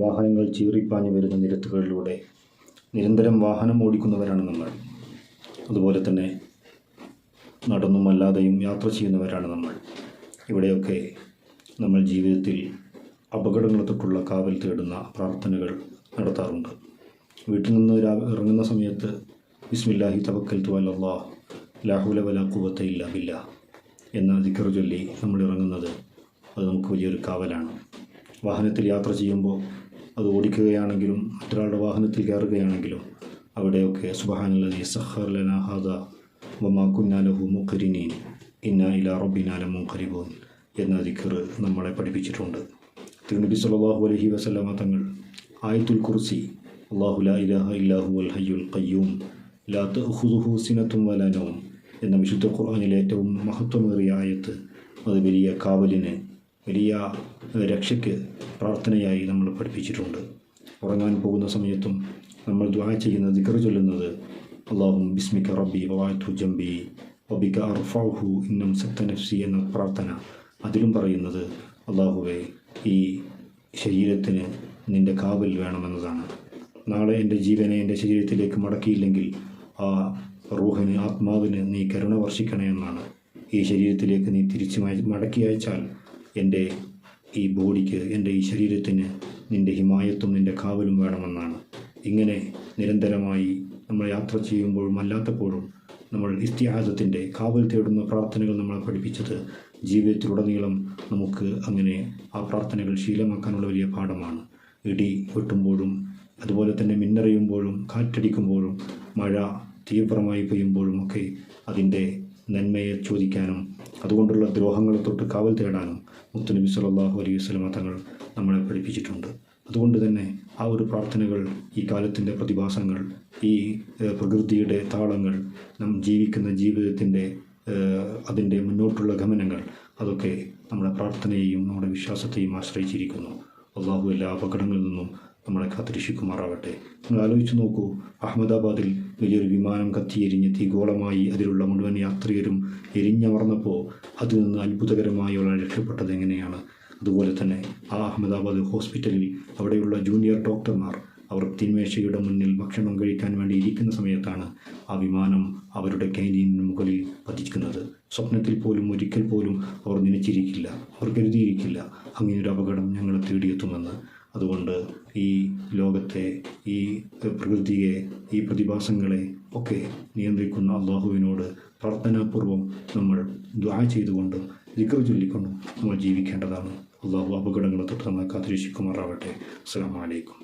വാഹനങ്ങൾ ചീറിപ്പാഞ്ഞു വരുന്ന നിരത്തുകളിലൂടെ നിരന്തരം വാഹനം ഓടിക്കുന്നവരാണ് നമ്മൾ. അതുപോലെ തന്നെ നടന്നും അല്ലാതെയും യാത്ര ചെയ്യുന്നവരാണ് നമ്മൾ. ഇവിടെയൊക്കെ നമ്മൾ ജീവിതത്തിൽ അപകടങ്ങൾ തൊട്ടുള്ള കാവൽ തേടുന്ന പ്രാർത്ഥനകൾ നടത്താറുണ്ട്. വീട്ടിൽ നിന്ന് ഇറങ്ങുന്ന സമയത്ത് ബിസ്മില്ലാഹി തവക്കൽ തുവല്ലാ ലാഹുല വല കുവത്ത ബില്ല എന്ന ദിക്കർ ചൊല്ലി നമ്മൾ ഇറങ്ങുന്നത് അത് നമുക്ക് വലിയൊരു കാവലാണ്. വാഹനത്തിൽ യാത്ര ചെയ്യുമ്പോൾ അത് ഓടിക്കുകയാണെങ്കിലും മറ്റൊരാളുടെ വാഹനത്തിൽ കയറുകയാണെങ്കിലും അവിടെയൊക്കെ സുബഹാനല്ലതി സഹർ ലന ഹാദ വമാ കുന്നാ ലഹു മുഖരിനീൻ ഇന്ന ഇലാ റബ്ബിനാ ലമുഖരിബൂൻ എന്ന ദിക്കർ നമ്മളെ പഠിപ്പിച്ചിട്ടുണ്ട്. തിരുനബി സലാഹു അലഹി വസ്ലാമ തങ്ങൾ ആയത്തുൽ കുർസി അല്ലാഹു ലാ ഇലാഹ ഇല്ലാഹു അൽ ഹയ്യുൽ ഖയ്യൂം ലാ വലാനവും എന്ന വിശുദ്ധ ഖുർആാനിലെ ഏറ്റവും മഹത്വമേറിയ ആയത്ത് അത് വലിയ കാവലിന് വലിയ രക്ഷയ്ക്ക് പ്രാർത്ഥനയായി നമ്മൾ പഠിപ്പിച്ചിട്ടുണ്ട്. ഉറങ്ങാൻ പോകുന്ന സമയത്തും നമ്മൾ ദ്വാ ചെയ്യുന്ന ദിക്കർ ചൊല്ലുന്നത് അള്ളാഹും ബിസ്മിക റബ്ബി വവാത്തു ജംബി വബിക അർഫാഹു ഇന്നും സക്തനഫ്സി എന്ന പ്രാർത്ഥന. അതിലും പറയുന്നത് അള്ളാഹുവെ ഈ ശരീരത്തിന് നിന്റെ കാവൽ വേണമെന്നതാണ്. നാളെ എന്റെ ജീവനെ എന്റെ ശരീരത്തിലേക്ക് മടക്കിയില്ലെങ്കിൽ ആ റൂഹന് ആത്മാവിന് നീ കരുണ വർഷിക്കണേ എന്നാണ്. ഈ ശരീരത്തിലേക്ക് നീ തിരിച്ചു മടക്കി അയച്ചാൽ എന്റെ ഈ ബോഡിക്ക് എന്റെ ഈ ശരീരത്തിന് നിന്റെ ഹിമായത്തും നിന്റെ കാവലും വേണമെന്നാണ്. ഇങ്ങനെ നിരന്തരമായി നമ്മൾ യാത്ര ചെയ്യുമ്പോഴും അല്ലാത്തപ്പോഴും നമ്മൾ ഇസ്തിഹാസത്തിന്റെ കാവൽ തേടുന്ന പ്രാർത്ഥനകൾ നമ്മളെ പഠിപ്പിച്ചത് ജീവിതത്തിലുടനീളം നമുക്ക് അങ്ങനെ ആ പ്രാർത്ഥനകൾ ശീലമാക്കാനുള്ള വലിയ പാഠമാണ്. ഇടി വെട്ടുമ്പോഴും അതുപോലെ തന്നെ മിന്നറിയുമ്പോഴും കാറ്റടിക്കുമ്പോഴും മഴ തീവ്രമായി പെയ്യുമ്പോഴും ഒക്കെ അതിന്റെ നന്മയെ ചോദിക്കാനും അതുകൊണ്ടുള്ള ദ്രോഹങ്ങളെ തൊട്ട് കാവൽ തേടാനും മുത്തുനബി സല്ലല്ലാഹു അലൈഹി വസല്ലമ തങ്ങൾ നമ്മളെ പഠിപ്പിച്ചിട്ടുണ്ട്. അതുകൊണ്ട് തന്നെ ആ ഒരു പ്രാർത്ഥനകൾ ഈ കാലത്തിന്റെ പ്രതിഭാസങ്ങൾ ഈ പ്രകൃതിയുടെ താളങ്ങൾ നാം ജീവിക്കുന്ന ജീവിതത്തിന്റെ അതിന്റെ മുന്നോട്ടുള്ള ഗമനങ്ങൾ അതൊക്കെ നമ്മുടെ പ്രാർത്ഥനയെയും നമ്മുടെ വിശ്വാസത്തെയും ആശ്രയിച്ചിരിക്കുന്നു. അള്ളാഹു എല്ലാ അപകടങ്ങളിൽ നിന്നും നമ്മളെ കാത്തിരക്ഷിക്കുമാറാവട്ടെ നിങ്ങൾ ആലോചിച്ച് നോക്കൂ അഹമ്മദാബാദിൽ വലിയൊരു വിമാനം കത്തിയെരിഞ്ഞ് തീഗോളമായി അതിലുള്ള മുഴുവൻ യാത്രികരും എരിഞ്ഞമർന്നപ്പോൾ അതിൽ നിന്ന് അത്ഭുതകരമായി ഒരാൾ രക്ഷപ്പെട്ടത് എങ്ങനെയാണ്? അതുപോലെ തന്നെ ആ അഹമ്മദാബാദ് ഹോസ്പിറ്റലിൽ അവിടെയുള്ള ജൂനിയർ ഡോക്ടർമാർ അവർ തിന്മേശയുടെ മുന്നിൽ ഭക്ഷണം കഴിക്കാൻ വേണ്ടി ഇരിക്കുന്ന സമയത്താണ് ആ വിമാനം അവരുടെ കൈനീന് മുകളിൽ പതിക്കുന്നത്. സ്വപ്നത്തിൽ പോലും ഒരിക്കൽ പോലും അവർ നനച്ചിരിക്കില്ല. അവർ കരുതിയിരിക്കില്ല അങ്ങനെയൊരു അപകടം ഞങ്ങളെ തേടിയെത്തുമെന്ന്. അതുകൊണ്ട് ഈ ലോകത്തെ ഈ പ്രകൃതിയെ ഈ പ്രതിഭാസങ്ങളെ ഒക്കെ നിയന്ത്രിക്കുന്ന അള്ളാഹുവിനോട് പ്രാർത്ഥനാപൂർവം നമ്മൾ ദ്വാ ചെയ്തുകൊണ്ടും ദിക്കർ ചൊല്ലിക്കൊണ്ടും നമ്മൾ ജീവിക്കേണ്ടതാണ്. അള്ളാഹു അപകടങ്ങളെ തൊട്ട് നമ്മളെ കാത്തിരക്ഷിക്കുമാറാവട്ടെ. അസ്സാം വലൈക്കും